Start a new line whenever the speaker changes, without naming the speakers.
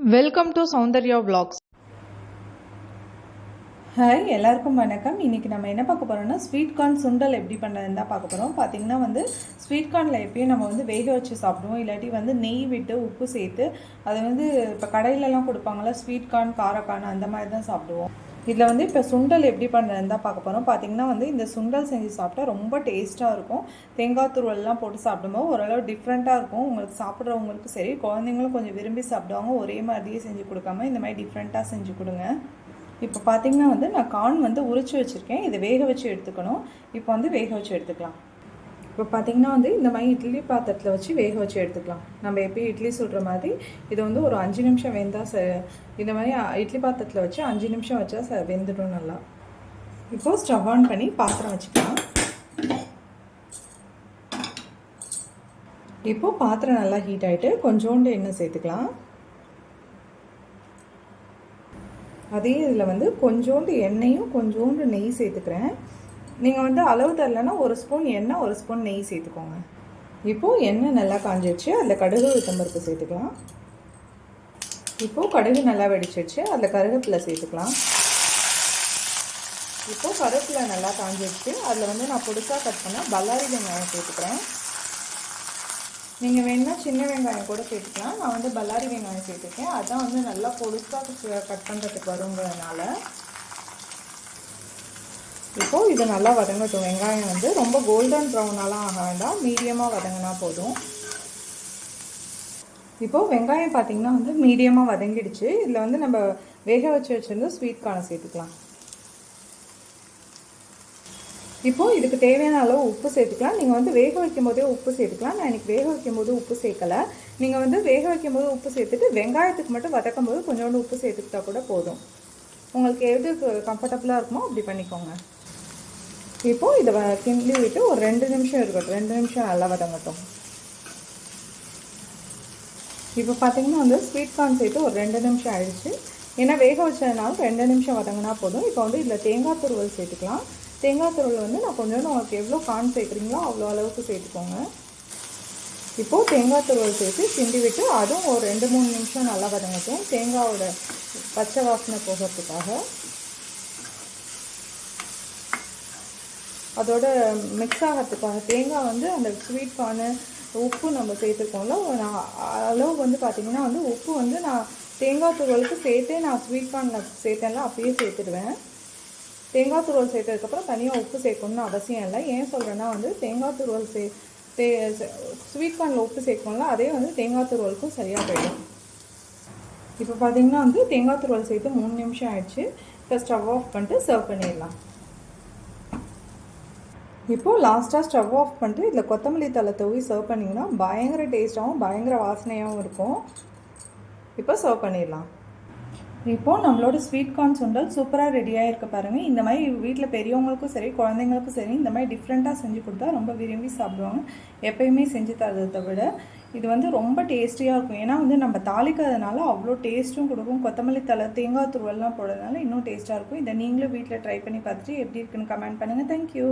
Welcome to Soundarya vlogs.
Hi எல்லாருக்கும் வணக்கம். இன்றைக்கி நம்ம என்ன பார்க்க போகிறோம்னா ஸ்வீட் கார்ன் சுண்டல் எப்படி பண்ணுறதுன்னு தான் பார்க்க போகிறோம் பார்த்தீங்கன்னா வந்து ஸ்வீட் கார்னில் எப்பயும் நம்ம வந்து வேக வச்சு சாப்பிடுவோம். இல்லாட்டி வந்து நெய் விட்டு உப்பு சேர்த்து அதை வந்து இப்போ கடையிலலாம் கொடுப்பாங்களா ஸ்வீட் கார்ன் காரக்கார்ன் அந்த மாதிரி தான் சாப்பிடுவோம். இதில் வந்து இப்போ சுண்டல் எப்படி பண்ணுறதுன்னு தான் பார்க்க போகிறோம். பார்த்தீங்கன்னா வந்து இந்த சுண்டல் செஞ்சு சாப்பிட்டா ரொம்ப டேஸ்ட்டாக இருக்கும். தேங்காய் துருவல்லாம் போட்டு சாப்பிடும்போது ஓரளவு டிஃப்ரெண்ட்டாக இருக்கும். உங்களுக்கு சாப்பிட்றவங்களுக்கும் சரி குழந்தைங்களும் கொஞ்சம் விரும்பி சாப்பிடுவாங்க. ஒரே மாதிரியே செஞ்சு கொடுக்காம இந்த மாதிரி டிஃப்ரெண்ட்டாக செஞ்சு கொடுங்க. இப்போ பார்த்தீங்கன்னா வந்து நான் கார்ன் வந்து உரிச்சு வச்சுருக்கேன். இதை வேக வச்சு எடுத்துக்கணும். இப்போ வந்து வேக வச்சு எடுத்துக்கலாம். இப்போ பார்த்தீங்கன்னா வந்து இந்த மாதிரி இட்லி பாத்திரத்தில் வச்சு வேக வச்சு எடுத்துக்கலாம். நம்ம எப்பயும் இட்லி சொல்கிற மாதிரி இதை வந்து ஒரு அஞ்சு நிமிஷம் வெந்தால் ச இந்த மாதிரி இட்லி பாத்திரத்தில் வச்சு அஞ்சு நிமிஷம் வச்சா ச வெந்துடும் நல்லா. இப்போது ஸ்டவ் ஆன் பண்ணி பாத்திரம் வச்சுக்கலாம். இப்போது பாத்திரம் நல்லா ஹீட் ஆகிட்டு கொஞ்சோண்டு எண்ணெய் சேர்த்துக்கலாம். அதே இதில் வந்து கொஞ்சோண்டு எண்ணெயும் கொஞ்சோண்டு நெய் சேர்த்துக்கிறேன். நீங்கள் வந்து அளவு தரலன்னா ஒரு ஸ்பூன் எண்ணெய் ஒரு ஸ்பூன் நெய் சேர்த்துக்கோங்க. இப்போது எண்ணெய் நல்லா காஞ்சிடுச்சு அதில் கடுகு உளுத்தம்பருப்பு சேர்த்துக்கலாம். இப்போது கடுகு நல்லா வெடிச்சிடுச்சு அதில் கருவேப்பிலை சேர்த்துக்கலாம். இப்போது கருவேப்பிலை நல்லா காஞ்சிடுச்சு அதில் வந்து நான் பொடிசாக கட் பண்ண பல்லாரி வெங்காயம் சேர்த்துக்கிறேன். நீங்கள் வேணுன்னா சின்ன வெங்காயம் கூட சேர்த்துக்கலாம். நான் வந்து பல்லாரி வெங்காயம் சேர்த்துக்கேன் அதான் வந்து நல்லா பொடிசாக கட் பண்ணுறதுக்கு வருங்கிறதுனால இப்போது இது நல்லா வதங்கட்டும். வெங்காயம் வந்து ரொம்ப கோல்டன் ப்ரௌனாலாம் ஆக வேண்டாம். மீடியமாக வதங்கினா போதும். இப்போது வெங்காயம் பார்த்தீங்கன்னா வந்து மீடியமாக வதங்கிடுச்சு. இதில் வந்து நம்ம வேக வச்சு வச்சுருந்து ஸ்வீட் கார்னை சேர்த்துக்கலாம். இப்போது இதுக்கு தேவையான அளவு உப்பு சேர்த்துக்கலாம். நீங்கள் வந்து வேக வைக்கும் போதே உப்பு சேர்த்துக்கலாம். நான் இன்னைக்கு வேக வைக்கும் போது உப்பு சேர்க்கலை. நீங்கள் வந்து வேக வைக்கும் போது உப்பு சேர்த்துட்டு வெங்காயத்துக்கு மட்டும் வதக்கும் போது கொஞ்சோண்டு உப்பு சேர்த்துக்கிட்டா கூட போதும். உங்களுக்கு எது கம்ஃபர்டபுளாக இருக்குமோ அப்படி பண்ணிக்கோங்க. இப்போது இதை வ- கிண்டி விட்டு ஒரு ரெண்டு நிமிஷம் இருக்கட்டும். ரெண்டு நிமிஷம் நல்லா வதங்கட்டும். இப்போ பார்த்தீங்கன்னா வந்து ஸ்வீட் கார்ன் சேர்த்து ஒரு ரெண்டு நிமிஷம் ஆயிடுச்சு ஏன்னா வேக வச்சதுனால ரெண்டு நிமிஷம் வதங்கினா போதும். இப்போ வந்து இதில் தேங்காய் துருவல் சேர்த்துக்கலாம். தேங்காய் துருவல் வந்து நான் கொஞ்சம் உங்களுக்கு எவ்வளோ கார்ன் சேர்க்குறீங்களோ அவ்வளோ அளவுக்கு சேர்த்துக்கோங்க. இப்போது தேங்காய் துருவல் சேர்த்து கிண்டி விட்டு அதுவும் ஒரு ரெண்டு மூணு நிமிஷம் நல்லா வதங்கட்டும். தேங்காயோட பச்சை வாசனை போகிறதுக்காக. அதோட மிக்ஸ் ஆகிறதுக்காக தேங்காய் வந்து அந்த ஸ்வீட் உப்பு நம்ம சேர்த்துருக்கோம்ல நான் அளவு வந்து பார்த்திங்கன்னா வந்து உப்பு வந்து நான் தேங்காய் துருவலுக்கு சேர்த்தே நான் ஸ்வீட் கார்னில் சேர்த்தேன்ல அப்படியே சேர்த்துடுவேன். தேங்காய் துருவல் சேர்த்ததுக்கப்புறம் தனியாக உப்பு சேர்க்கணும்னு அவசியம் இல்லை. ஏன் சொல்கிறேன்னா வந்து தேங்காய் துருவல் சே தே ஸ்வீட் கார்னில் உப்பு சேர்க்கணும்ல அதே வந்து தேங்காய் துருவலுக்கும் சரியாக போயிடும். இப்போ பார்த்திங்கன்னா வந்து தேங்காய் துருவல் சேர்த்து மூணு நிமிஷம் ஆயிடுச்சு. இப்போ ஸ்டவ் ஆஃப் பண்ணிட்டு சர்வ் பண்ணிடலாம். இப்போது லாஸ்ட்டாக ஸ்டவ் ஆஃப் பண்ணிட்டு இதில் கொத்தமல்லி தலை தூவி சர்வ் பண்ணிங்கன்னா பயங்கர டேஸ்ட்டாகவும் பயங்கர வாசனையாகவும் இருக்கும். இப்போ சர்வ் பண்ணிடலாம். இப்போது நம்மளோட ஸ்வீட் கார்ன் சுண்டல் சூப்பராக ரெடியாக இருக்க பாருங்கள் இந்த மாதிரி வீட்டில் பெரியவங்களுக்கும் சரி குழந்தைங்களுக்கும் சரி இந்த மாதிரி டிஃப்ரெண்ட்டாக செஞ்சு கொடுத்தா ரொம்ப விரும்பி சாப்பிடுவாங்க. எப்பயுமே செஞ்சு தரதை விட இது வந்து ரொம்ப டேஸ்டியாக இருக்கும். ஏன்னா வந்து நம்ம தாளிக்காதனால அவ்வளோ டேஸ்ட்டும் கொடுக்கும். கொத்தமல்லி தலை தேங்காய் துருவெல்லாம் போடுறதுனால இன்னும் டேஸ்ட்டாக இருக்கும். இதை நீங்களும் வீட்டில் ட்ரை பண்ணி பார்த்துட்டு எப்படி இருக்குன்னு கமெண்ட் பண்ணுங்கள் தேங்க்யூ